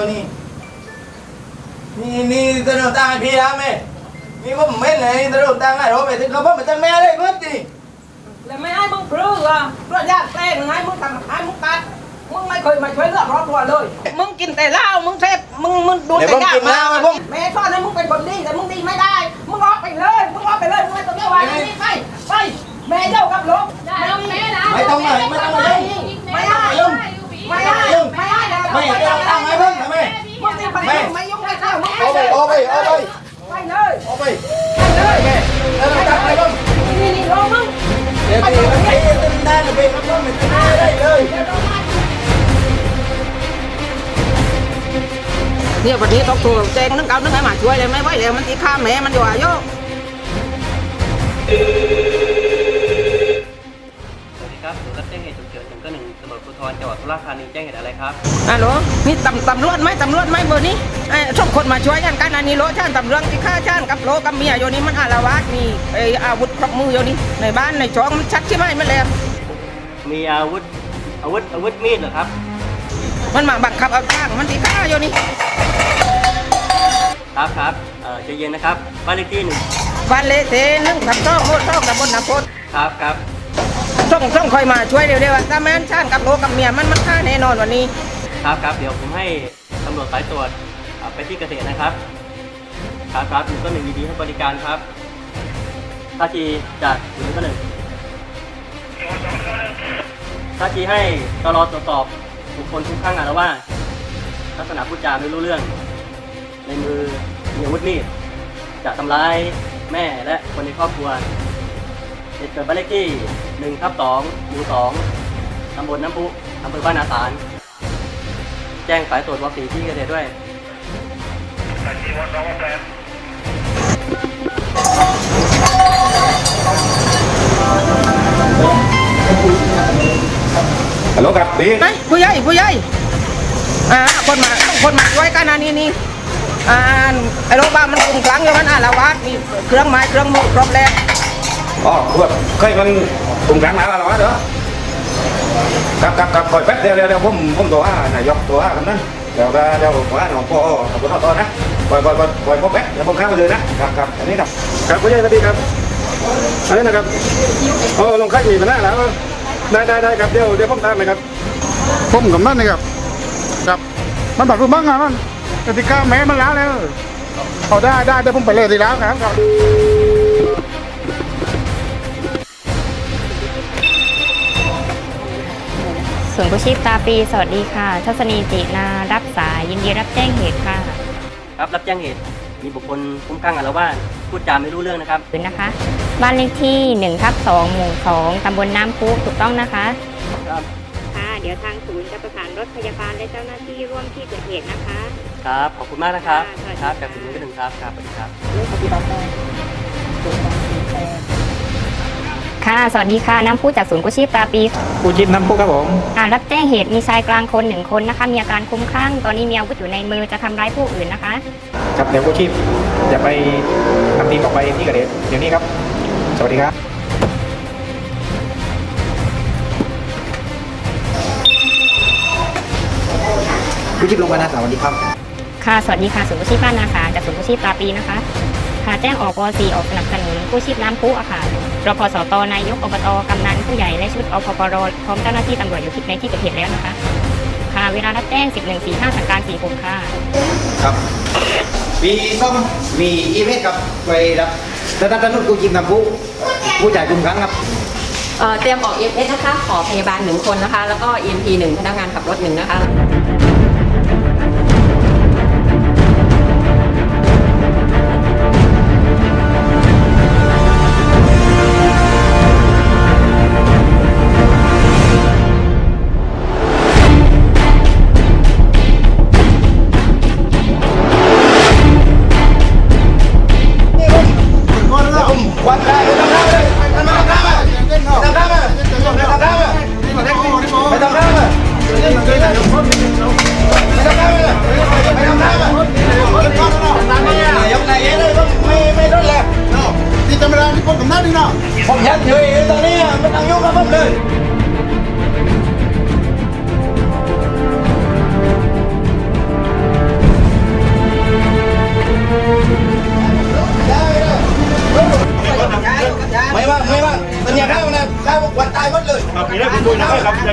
แล้วนี่นี่นี่ตะโนตังให้พี่แล้วไหมนี่ผมไม่ไหนตะโนตังให้เราไปถึงเขาบอกมันจะแม่ได้เพิ่มดิแล้วไม่ให้มึงปลื้ออะเรื่องยากแป้งให้มึงทำให้มึงตัดมึงไม่เคยมาช่วยเรื่องครอบครัวเลย มึงกินแต่เหล้า มึงเสพมึงมึงดูเดี๋ยวแต่ผมยากินเหล้าไหมผมแม่สอนให้มึงเป็นคนดีแต่มึงดีไม่ได้ มึงออกไปเลย มึงออกไปเลย มึงไม่ต้องเกี่ยวอะไรนี่ไป ได้นะพี่มันก็ไม่ได้เลยเนี่ยวันนี้ต้องตัวแจ้งนึกเอานึกให้มาช่วยเลยไม่ไหวแล้วมันตีข้ามแม่มันอยู่อายุสวัสดีครับศูนย์รับแจ้งเหตุฉุกเฉินหนึ่งก็หนึ่งตำรวจภูธรจังหวัดสุราษฎร์ธานีแจ้งเหตุอะไรครับฮัลโหลนี่ตำตำรวจไหมตำรวจไหมเบอร์นี้ไอ้ทุกคนมาช่วยกันกันอันนี้โลชานตำรวจที่ฆ่าชานกับโลกับเมียโยนี่มันอารวาสมีไอ้อาวุธครบมือโยนี่ในบ้านในช่องมันชัดใช่ไหมมันแล้ว มีอาวุธอาวุธอาวุธมีดเหรอครับ มันมาบังคับเอาจ้างมันที่ฆ่าโยนี่ครับครับเอ่อใจเย็นนะครับบ้านเลขที่หนึ่งบ้านเลเทหนึ่งทับช่องโมดช่องตำบลนาโพดครับครับช่องช่องคอยมาช่วยเร็วๆถ้าแม่นชานกับโลกับเมียมันมันฆ่าแน่นอนวันนี้ ครับครับเดี๋ยวผมให้ตำรวจสายตรวจอ่าไปที่เกษตรนะครับครับครับหนึ่งก็หนึ่งยินดีให้บริการครับท่าทีจากศูนย์ก็หนึ่ง ท่าทีให้ตลอตรวจสอบบุคคลทุกข้างอารวาสลักษณะพูดจาไม่รู้เรื่อง ในมือมีอาวุธมีดจะทำร้ายแม่และคนในครอบครัวเหตุเกิดบ้านเลขที่1ทับ2หมู่2ตำบลน้ำพุอำเภอบ้านนาสาร แจ้งสายตรวจวอสีที่เกิดเหตุด้วย ฮัลโหลครับพี่ไหนผู้ใหญ่ผู้ใหญ่อ่าคนมาคนมาช่วยกันอันนี้นี่อ่าไอ้โรคบ้ามันกลุ่มกลางอยู่มันอารวาสมีเครื่องไม้เครื่องมือครบแล้วอ๋อพวกเคยมันกลุ่มกลางมาแล้วเหรอครับครับครับคอยแป๊บเดียวเดี๋ยวเดี๋ยวผมผมตัวอ่านายกตัวอ่าคำนั้นเดี๋ยวก็เดี๋ยวผมว่าหนองพ่อขอบคุณต่อนะปล่อยปล่อยปล่อยปล่อยพวกแป๊บเดี๋ยวผมเข้าไปเลยนะครับครับอันนี้ครับครับผู้ใหญ่สวัสดีครับอันนี้นะครับโอ้ลงค่ายมีปัญหาแล้ว ได้ได้ได้ครับเดี๋ยวเดี๋ยวผมตามนะครับผมกับนั่นนะครับครับมันบักรู้มั้งอะมันกติกาแม้มันแล้วแล้วเอาได้ได้เดี๋ยวผมไปเลยทีแล้วครับครับศูนย์กู้ชีพตาปีสวัสดีค่ะ ทัศนีจินารับสายยินดีรับแจ้งเหตุค่ะ ครับรับแจ้งเหตุ มีบุคคลคุ้มข้างอารวาสพูดจาไม่รู้เรื่องนะครับคืนนะคะ บ้านเลขที่1ทับ2หมู่ 2 ตำบลน้ำพุถูกต้องนะคะ ครับค่ะ เดี๋ยวทางศูนย์จะประสานรถพยาบาลและเจ้าหน้าที่ร่วมที่เกิดเหตุนะคะ ครับขอบคุณมากนะครับค่ะ ครับจากศูนย์ก็หนึ่งครับครับสวัสดีครับ ค่ะ สวัสดีค่ะ น้ำพุจากศูนย์กู้ชีพตาปีกูจิบน้ำพุครับผมอ่ารับแจ้งเหตุมีชายกลางคนหนึ่งคนนะคะ มีอาการคลุ้มคลั่ง ตอนนี้มีอาวุธอยู่ในมือจะทำร้ายผู้อื่นนะคะ ครับเดี๋ยวกูชีพจะไปนำทีมออกไปที่เกิดเหตุเดี๋ยวนี้ครับ สวัสดีครับกูจิบลงมานะสวัสดีครับ ค่ะ สวัสดีค่ะ ศูนย์กู้ชีพบ้านนาขาจากศูนย์กู้ชีพตาปีนะคะ ค่ะ แจ้งออกว .4 ออกสนับสนุนกู้ชีพน้ำพุอะค่ะ รพสตนายกอบตกำนันผู้ใหญ่และชุดอพปรพร้อมเจ้าหน้าที่ตำรวจอยู่ที่ในที่เกิดเหตุแล้วนะคะ ค่ะเวลารับแจ้ง 1145สังการ46ค่ะ ครับมีส้มมีอีเวนต์ครับไปรับแต่ถ้าถนนกูจิมนำผู้ผู้จ่ายกลุ่มครั้งครับเอ่อเตรียมออก EMS นะคะ ขอพยาบาลหนึ่งคนนะคะ แล้วก็ EMP หนึ่งพนักงานขับรถหนึ่งนะคะ วันได้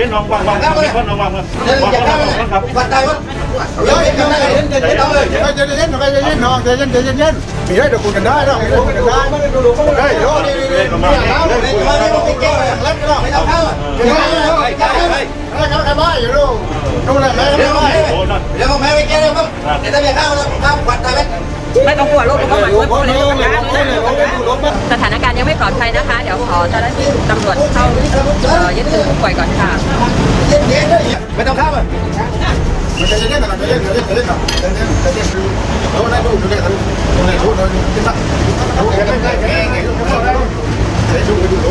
ย็นน้องวางวางมีคนน้องวางวางเดี๋ยวอย่าเข้าเลยครับวัดตายวะเดี๋ยวเดี๋ยวเดี๋ยวเดี๋ยวเดี๋ยวเดี๋ยวเลยใจเย็นใจเย็นใจเย็นน้องใจเย็นใจเย็นเย็นมีได้เดี๋ยวคุยกันได้นะมีได้คุยกันได้ได้เดี๋ยวนี่นี่นี่มาเดี๋ยวเดี๋ยวเดี๋ยวเดี๋ยวไม่เก่งเลยเล่นกันหรอกไม่ต้องเข้าอะเดี๋ยวไม่ต้องเข้าไม่ต้องเข้าอะไรกันกันบ้าอยู่ลูกดูแลแม่เดี๋ยวไม่ไม่โอ้นั่นเดี๋ยวไม่ไม่เก่งเลยมั้งเดี๋ยวถ้าไม่เข้าแล้วเข้าวัดตายไหม ไม่ต้องกลัวลูกมันก็มาช่วยพ่อเลยนะสถานการณ์ยังไม่ปลอดภัยนะคะ เดี๋ยวขอเจ้าหน้าที่ตำรวจเข้าเอ่อยึดถือผู้ป่วยก่อนค่ะเย็นเย็นเลยไม่ต้องเข้าอะมันใจเย็นนะใจเย็นใจเย็นใจเย็นนะใจเย็นใจเย็นดูดูได้ดูดูได้ดูดูได้ดูดูกินละดูแกไม่ได้แกไงดูดูได้ดูดูดูดู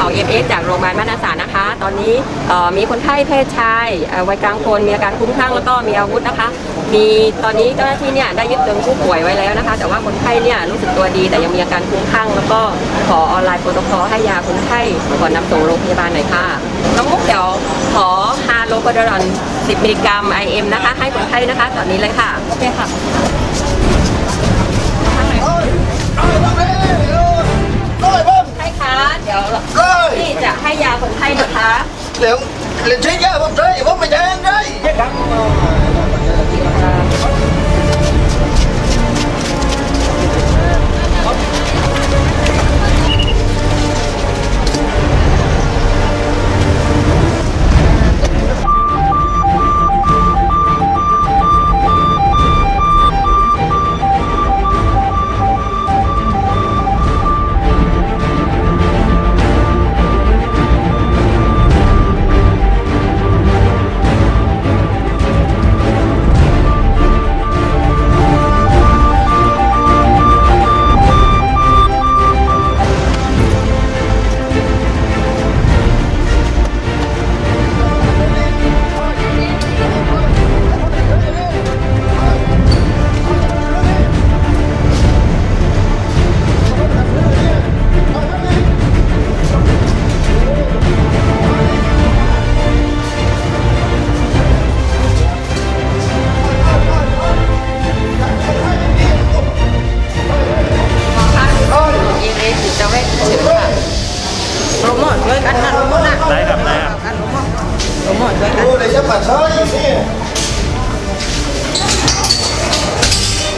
รายงานเอจากโรงพยาบาลบ้านาสารนะคะ ตอนนี้มีคนไข้เพศชายวัยกลางคนมีอาการคุ้มคลั่งแล้วก็มีอาวุธนะคะ มีตอนนี้เจ้าหน้าที่เนี่ยได้ยึดตัวผู้ป่วยไว้แล้วนะคะ แต่ว่าคนไข้เนี่ยรู้สึกตัวดีแต่ยังมีอาการคุ้มคลั่งแล้วก็ขอออนไลน์โปรโตคอลให้ยาคนไข้ก่อนนำส่งโรงพยาบาลหน่อยค่ะน้องมุกเดี๋ยวขอฮาโลโปรดอน 10 มิลลิกรัม IM นะคะ ให้คนไข้นะคะ ตอนนี้เลยค่ะ โอเคค่ะ เดี๋ยวเล่นใช้ยาผ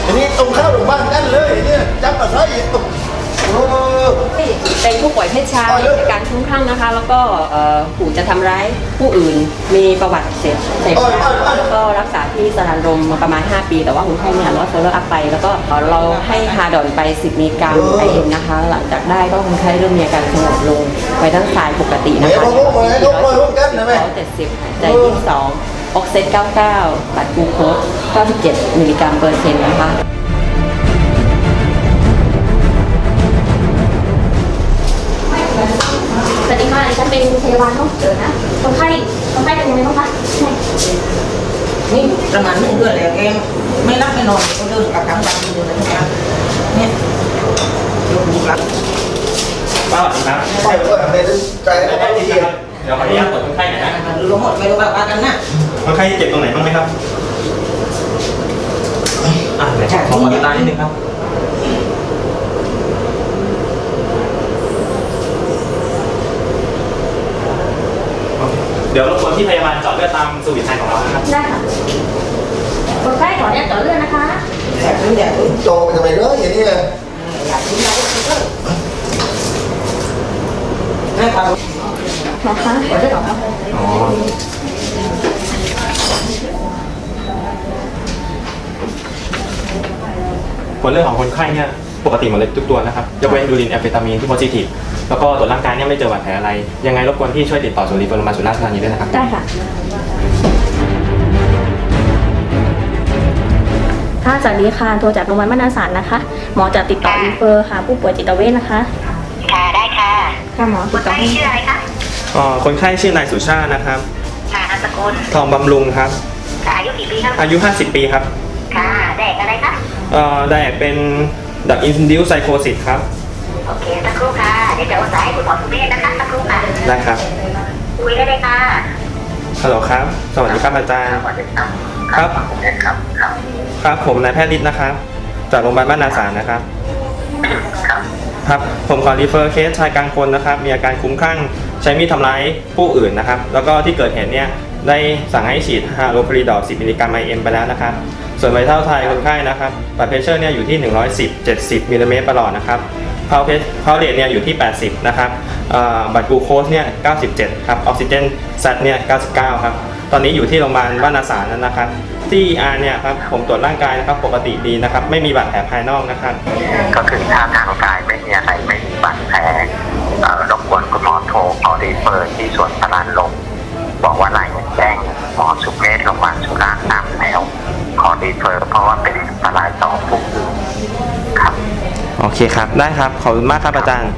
อันนี้ตรงข้าวหลงบ้านกันเลยเนี่ยจับปัดซ้ายอีกโอ้ เป็นผู้ป่วยเพศชายมีอาการคลุ้มคลั่งนะคะ แล้วก็เอ่อขู่จะทำร้ายผู้อื่น มีประวัติเสพเสพยาแล้วก็รักษาที่สถานรมมาประมาณ 5 ปี แต่ว่าคนไข้เนี่ยลดโซลอัพไป แล้วก็เราให้ฮาดอนไป 10มิลลิกรัมไอเอ็มนะคะ หลังจากได้ก็คนไข้เริ่มมีอาการสงบลงไปทั้งสายปกตินะคะเจ็ดสิบใจยี่สิบสอง ออกเซต 99 บัตรกลูโคส97 มิลลิกรัมเปอร์เซ็นต์นะคะสวัสดีค่ะดิฉันเป็นพยาบาลเนาะเจอนะ คนไข้ คนไข้เป็นยังไงบ้างคะนี่ประมาณหนึ่งเดือนแล้วเองไม่รับไม่นอนก็เดินกับกลางวันอยู่ในทุกวันเนี่ยยกมือรับป้าสวัสดีครับใช่ก็ทำได้ใจได้ดีเดี๋ยวขออนุญาตตรวจคนไข้หน่อยนะหรือหมดไม่รู้ว่ากันนะ คนไข้เจ็บตรงไหนบ้างไหมครับ อะเดี๋ยวขอขอตานิดนึงครับ เดี๋ยวรบกวนที่พยาบาลเจาะเลือดตามสวิตช์ไทยของเรานะครับ ได้ค่ะคนไข้ขอเนี่ยเจาะเลือดนะคะ แต่ขึ้นอย่างอื่นโตไปทำไมเรื่อยอย่างนี้อยากกินอะไรก็กินไม่ครับนะคะขอเลือดออกแล้วอ๋อ ลเลือดของคนไข้เนี่ยปกติหมดเลยทุกตัวนะครับยกเว้นยูรินแอมเฟตามีนที่โพซิทีฟแล้วก็ตรวจร่างกายเนี่ยไม่เจอบาดแผลอะไร ยังไงรบกวนพี่ช่วยติดต่อศูนย์รีเฟอร์โรงพยาบาลสุราษฎร์ธานีด้วยนะครับ ได้ค่ะ ค่ะสวัสดีค่ะ โทรจากโรงพยาบาลบ้านนาสารนะคะ หมอจะติดต่อรีเฟอร์ค่ะ ผู้ป่วยจิตเวชนะคะ ค่ะค่ะค่ะหมอคติดนต่อไข้ชื่ออะไรคะอ๋อคนไข้ชื่อนายสุชาตินะครับ ค่ะนามสกุลทองบำรุงครับ ค่ะอายุกี่ปีครับอายุ 50 ปีครับ ค่ะแดกอะไรคะ เอ่อได้เป็นดักอินดิวไซโคซิสครับ โอเคสักครู่ค่ะ เดี๋ยวจะโอนสายให้คุณหมอสุเมธนะคะสักครู่ค่ะได้ครับ คุยได้เลยค่ะฮัลโหลครับ สวัสดีครับอาจารย์สวัสดีครับครับ ครับ ครับ ครับ ผมนายแพทย์ฤทธิ์นะครับ จากโรงพยาบาลบ้านนาสารนะครับ ครับ ครับ ผมขอรีเฟอร์เคสชายกลางคนนะครับ มีอาการคลุ้มคลั่งใช้มีดทำร้ายผู้อื่นนะครับ แล้วก็ที่เกิดเหตุเนี่ยได้สั่งให้ฉีดฮาโลพรีดอก10มิลลิกรัมไอเอ็มไปแล้วนะครับ ส่วนไวเท่าไทยคนไข้นะครับบัตรเพชเชอร์เนี่ยอยู่ที่ 110 70มิลลิเมตรประหลอดนะครับเพาเพชเพาเรทเนี่ยอยู่ที่ 80 นะครับบัตรกูโคสเนี่ย 97 ครับออกซิเจนซัดเนี่ย 99 ครับ ตอนนี้อยู่ที่โรงพยาบาลบ้านนาสารนั่นนะครับที่ ER เนี่ยครับผมตรวจร่างกายนะครับปกติดีนะครับ ไม่มีบาดแผลภายนอกนะครับ ก็คือถ้าทางกายไม่มีอะไรไม่มีบาดแผลรบกวนคุณหมอโทรขอรีเฟอร์ที่ส่วนพลานลง เป็นอันตรายต่อผู้อื่นครับ โอเคครับ ได้ครับ ขอบคุณมากครับอาจารย์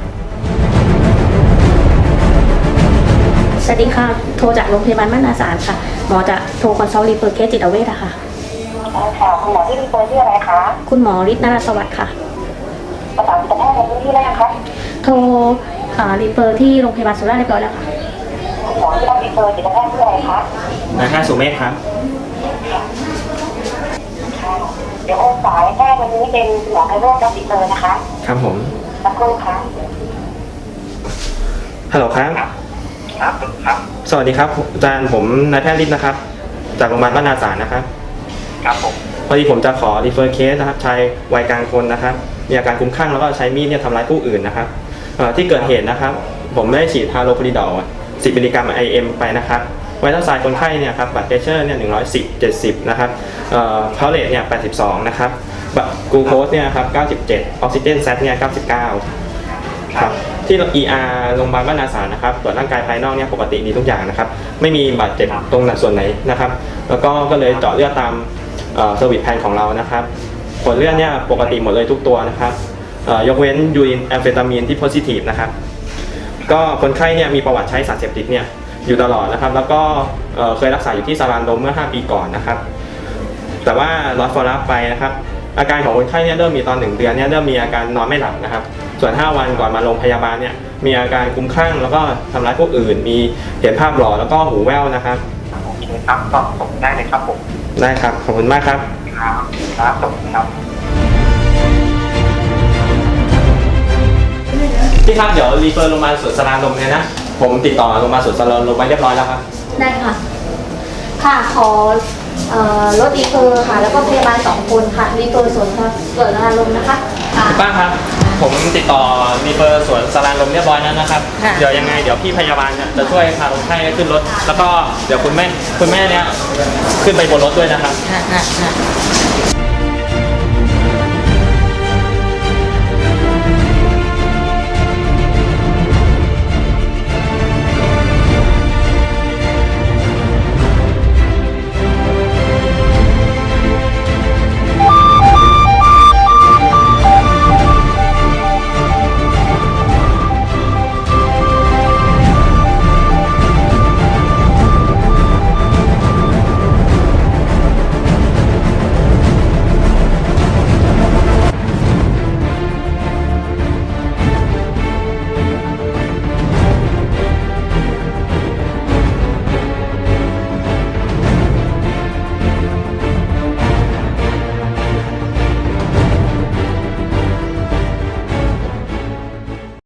สวัสดีค่ะ โทรจากโรงพยาบาลบ้านนาสารค่ะ หมอจะโทรคอนซัลท์รีเฟอร์เคสจิตเวชอะค่ะ ค่ะคุณหมอที่รีเฟอร์ชื่ออะไรคะคุณหมอฤทธิ์นราสวัสดิ์ค่ะภาษาจิตแพทย์ในพื้นที่ได้ยังคะโทรอ่ารีเฟอร์ที่โรงพยาบาลสุราษฎร์เรียบร้อยแล้วค่ะ คุณหมอที่รับรีเฟอร์จิตแพทย์ชื่ออะไรคะนายแพทย์สุเมธครับค่ะเดี๋ยวโอนสายแพทย์วันนี้เป็นหมอไพโรจน์รับรีเฟอร์นะคะครับผมสักครู่ค่ะฮัลโหลครับ ครับครับ สวัสดีครับอาจารย์ผมนายแพทย์ฤทธิ์นะครับ จากโรงพยาบาลบ้านนาสารนะครับ ครับผมพอดีผมจะขอรีเฟอร์เคสนะครับชายวัยกลางคนนะครับ มีอาการคลุ้มคลั่งแล้วก็ใช้มีดเนี่ยทำร้ายผู้อื่นนะครับเอ่อที่เกิดเหตุนะครับ ผมได้ฉีดฮาโลพริดอล10มิลลิกรัม IM ไปนะครับ ไวท์เท่าไซด์คนไข้เนี่ยครับบัตรเพชเชอร์เนี่ย110 70นะครับเอ่อเพาเรทเนี่ย82นะครับบัตรกลูโคสเนี่ยครับ97ออกซิเจนแซดเนี่ย99ครับที่ ER โรงพยาบาลบ้านนาสารนะครับตรวจร่างกายภายนอกเนี่ยปกติดีทุกอย่างนะครับ ไม่มีบาดเจ็บตรงไหนส่วนไหนนะครับ แล้วก็ก็เลยเจาะเลือดตามเซอร์วิสแพนของเรานะครับ ผลเลือดเนี่ยปกติหมดเลยทุกตัวนะครับเอ่อยกเว้นยูรินแอมเฟตามีนที่โพซิทีฟนะครับ ก็คนไข้เนี่ยมีประวัติใช้สารเสพติดเนี่ย อยู่ตลอดนะครับ แล้วก็เอ่อเคยรักษาอยู่ที่ซารานโดมเมื่อ 5 ปีก่อนนะครับ แต่ว่าลอสฟอรัสไปนะครับ อาการของคนไข้เนี่ยเริ่มมีตอนหนึ่งเดือนเนี่ยเริ่มมีอาการนอนไม่หลับนะครับ ส่วน 5 วันก่อนมาโรงพยาบาลเนี่ยมีอาการคลุ้มคลั่งแล้วก็ทำร้ายผู้อื่น มีเห็นภาพหลอนแล้วก็หูแว่วนะครับโอเคครับก็ผมได้เลยครับผมได้ครับขอบคุณมากครับครับครับผมครับพี่ครับเดี๋ยวรีเฟอร์โรงพยาบาลสวนสรานลมเนี่ยนะ ผมติดต่อโรงพยาบาลสวนสรานลมไว้เรียบร้อยแล้วครับได้ค่ะ ค่ะขอเอ่อรถรีเฟอร์ค่ะ แล้วก็พยาบาลสองคนค่ะรีเฟอร์ส่วนส่วนอารมณ์นะคะค่ะป้าครับ ผมติดต่อรีเฟอร์สวนสรานลมเรียบร้อยแล้วนะครับ ค่ะ เดี๋ยวยังไงเดี๋ยวพี่พยาบาลเนี่ยจะช่วยพาคนไข้ขึ้นรถ แล้วก็เดี๋ยวคุณแม่คุณแม่เนี่ยขึ้นไปบนรถด้วยนะครับ ค่ะค่ะค่ะ